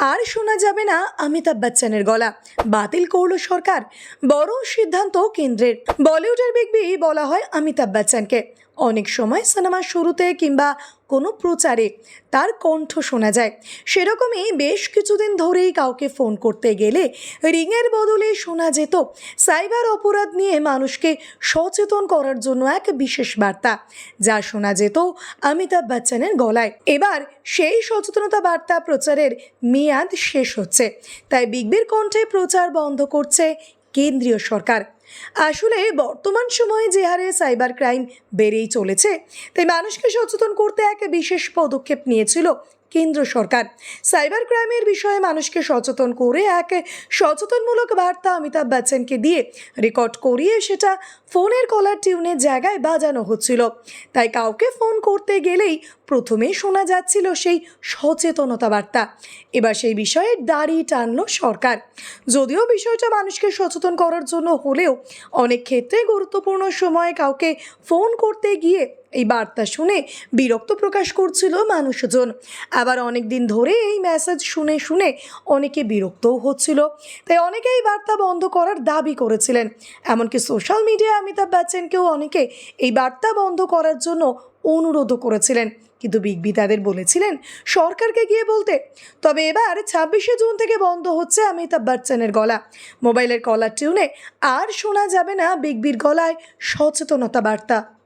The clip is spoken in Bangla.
a আর শোনা যাবে না অমিতাভ বচ্চনের গলা। বাতিল করল সরকার। বড় সিদ্ধান্ত কেন্দ্রের। বলিউডের বিগ বি বলা হয় অমিতাভ বচ্চনকে। অনেক সময় সিনেমার শুরুতে কিংবা কোনো প্রচারে তার কণ্ঠ শোনা যায়। সেরকমই বেশ কিছুদিন ধরেই কাউকে ফোন করতে গেলে রিংয়ের বদলে শোনা যেত সাইবার অপরাধ নিয়ে মানুষকে সচেতন করার জন্য এক বিশেষ বার্তা, যা শোনা যেত অমিতাভ বচ্চনের গলায়। এবার সেই সচেতনতা বার্তা প্রচারের মেয়াদ শেষ হচ্ছে। তাই বিগ বিগবির কণ্ঠে প্রচার বন্ধ করছে কেন্দ্রীয় সরকার। আসলে বর্তমান সময়ে যে হারে সাইবার ক্রাইম বেড়েই চলেছে। তাই মানুষকে সচেতন করতে এক বিশেষ পদক্ষেপ নিয়েছিল কেন্দ্র সরকার। সাইবার ক্রাইমের বিষয়ে মানুষকে সচেতন করে এক সচেতনমূলক বার্তা অমিতাভ বচ্চনকে দিয়ে রেকর্ড করিয়ে সেটা ফোনের কলার টিউনের জায়গায় বাজানো হচ্ছিল। তাই কাউকে ফোন করতে গেলেই প্রথমে শোনা যাচ্ছিল সেই সচেতনতা বার্তা। এবার সেই বিষয়ে দাড়ি টানল সরকার। যদিও বিষয়টা মানুষকে সচেতন করার জন্য হলেও অনেক ক্ষেত্রে গুরুত্বপূর্ণ সময়ে কাউকে ফোন করতে গিয়ে এই বার্তা শুনে বিরক্ত প্রকাশ করছিল মানুষজন। আবার অনেক দিন ধরে এই মেসেজ শুনে শুনে অনেকে বিরক্তও হচ্ছিল। তাই অনেকে এই বার্তা বন্ধ করার দাবি করেছিলেন। এমনকি সোশ্যাল মিডিয়ায় অমিতাভ বচ্চনকেও অনেকে এই বার্তা বন্ধ করার জন্য অনুরোধও করেছিলেন। কিন্তু বিগ বি তাদের বলেছিলেন, সরকারকে গিয়ে বলতে। তবে এবার ছাব্বিশে জুন থেকে বন্ধ হচ্ছে অমিতাভ বচ্চনের গলা। মোবাইলের কলার টিউনে আর শোনা যাবে না বিগ বির গলায় সচেতনতা বার্তা।